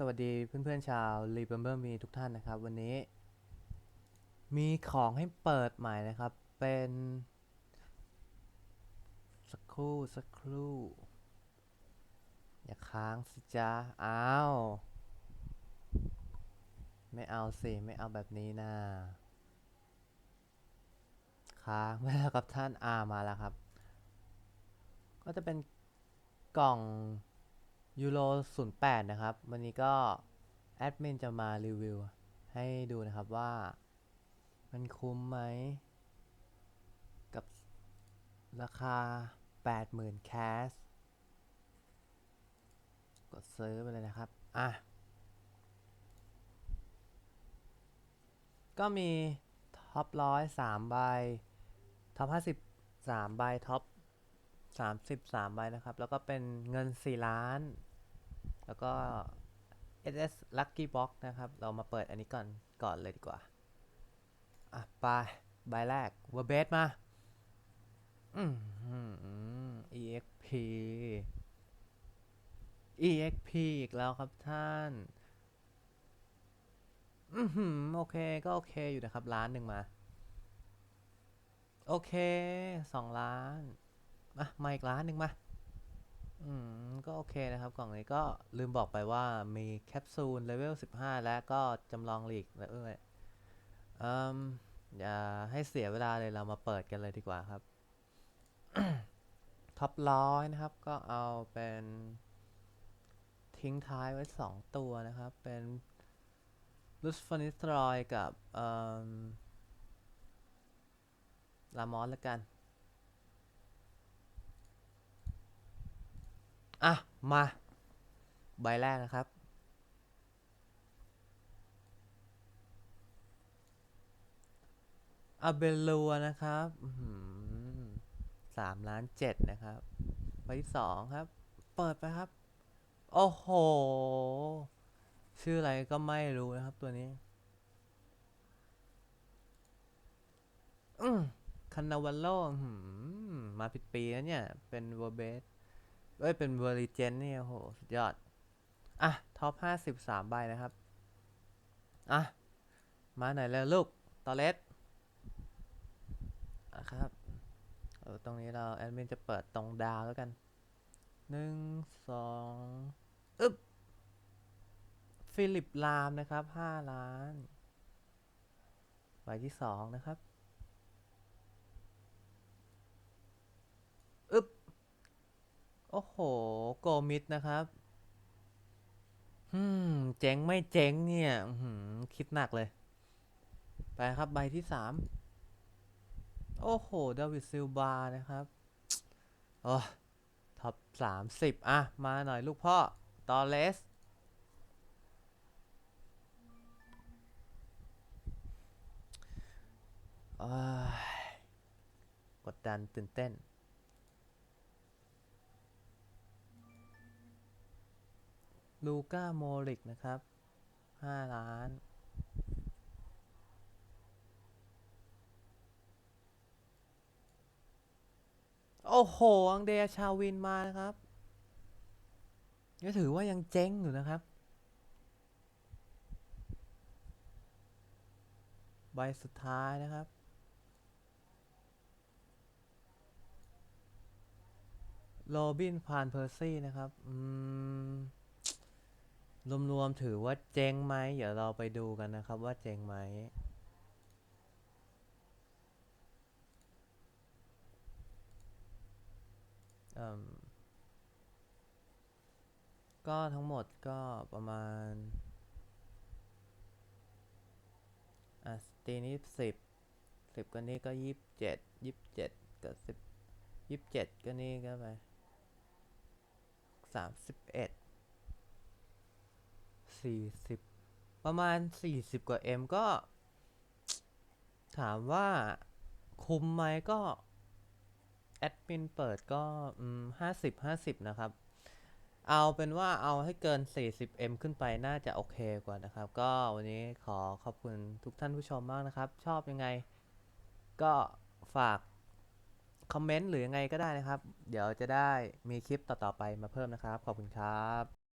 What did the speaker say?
สวัสดีเพื่อนๆชาวรีเบมเบอร์มีทุกท่านนะครับ วันนี้ มีของให้เปิดใหม่นะครับ เป็น สักครู่สักครู่ อย่าค้างสิจ้าอ้าว ไม่เอาสิ ไม่เอาแบบนี้นะค้างไม่แล้วครับท่านอามาแล้วครับ ก็จะเป็นกล่อง ยูโร08 นะครับ วันนี้ก็แอดมินจะมารีวิวให้ดูนะครับว่ามันคุ้มไหม กับราคา 80,000 แคส กดซื้อไปเลยนะครับ อะ ก็มีท็อปร้อยสามใบ ท็อปห้าสิบสามใบ ท็อปสามสิบสามใบนะครับ แล้วก็เป็นเงินสี่ล้าน แล้วก็ SS Lucky Box นะครับ เรามาเปิดอันนี้ก่อนก่อนเลยดีกว่า อะไปใบแรกวอร์เบสมาอืมอืมอืม EXP EXP อีกแล้วครับท่าน อือหือโอเค ก็โอเคอยู่นะครับ ล้านหนึ่งมา โอเคสองล้านอะมาอีกล้านหนึ่งมา อืม ก็โอเคนะครับ กล่องนี้ก็ลืมบอกไปว่ามีแคปซูลเลเวล 15 และก็จำลองลีกแล้วเอ้ยเอ่มอย่าให้เสียเวลาเลยเรามาเปิดกันเลยดีกว่าครับ ท็อปร้อยนะครับ ก็เอาเป็นทิ้งท้ายไว้ 2 ตัวนะครับ เป็นลุสฟานิสตรอยกับลามอสล้วกัน อะ มา ใบแรกนะครับ อาเบลัวนะครับสามล้านเจ็ดนะครับ ใบที่สองครับ เปิดไปครับ โอ้โห ชื่ออะไรก็ไม่รู้นะครับตัวนี้ อืมคานาวาโลมาผิดปีแล้วเนี่ย เป็นเวอร์เบส เอ้ย เป็นเวอร์ลิเจนเนี่ยโอ้โห สุดยอด อะ ท็อปห้าสิบสามใบนะครับ อะ มาไหนแล้วลูก ตอเลสอะครับเออตรงนี้เราแอดมินจะเปิดตรงดาวแล้วกันหนึ่งสองอึ๊บฟิลิปลามนะครับห้าล้านใบที่สองนะครับ โอ้โห โกมิดนะครับอืมเจ๋งไม่เจ๋งเนี่ยหือคิดหนักเลย ไปครับใบที่สาม โอ้โหดาวิดซิลบานะครับ โอ้ท็อปสามสิบอะ มาหน่อยลูกพ่อ ตอเลส กดดันตื่นเต้น ลูก้าโมริกนะครับห้าล้านโอ้โห อังเดรชาวินมานะครับก็ถือว่ายังเจ๊งอยู่นะครับ ใบสุดท้ายนะครับ โรบินพานเพอร์ซี่นะครับ อืม รวมๆถือว่าเจ๊งไหมเดี๋ยวเราไปดูกันนะครับว่าเจ๊งไหมก็ทั้งหมดก็ประมาณอะตีนี้สิบสิบก็นี่ก็ยี่สิบเจ็ดยี่สิบเจ็ดกับสิบยี่สิบเจ็ดก็นี่ก็ไปสามสิบเอ็ด สี่สิบประมาณสี่สิบกว่า M ก็ ถามว่าคุ้มไหมก็ แอดมินเปิดก็ห้าสิบห้าสิบนะครับ เอาเป็นว่าเอาให้เกิน 40M ขึ้นไปน่าจะโอเคกว่านะครับ ก็วันนี้ขอขอบคุณทุกท่านผู้ชมมากนะครับ ชอบยังไง ก็ฝากคอมเมนต์หรือยังไงก็ได้นะครับ เดี๋ยวจะได้มีคลิปต่อ ๆ ไปมาเพิ่มนะครับ ขอบคุณครับ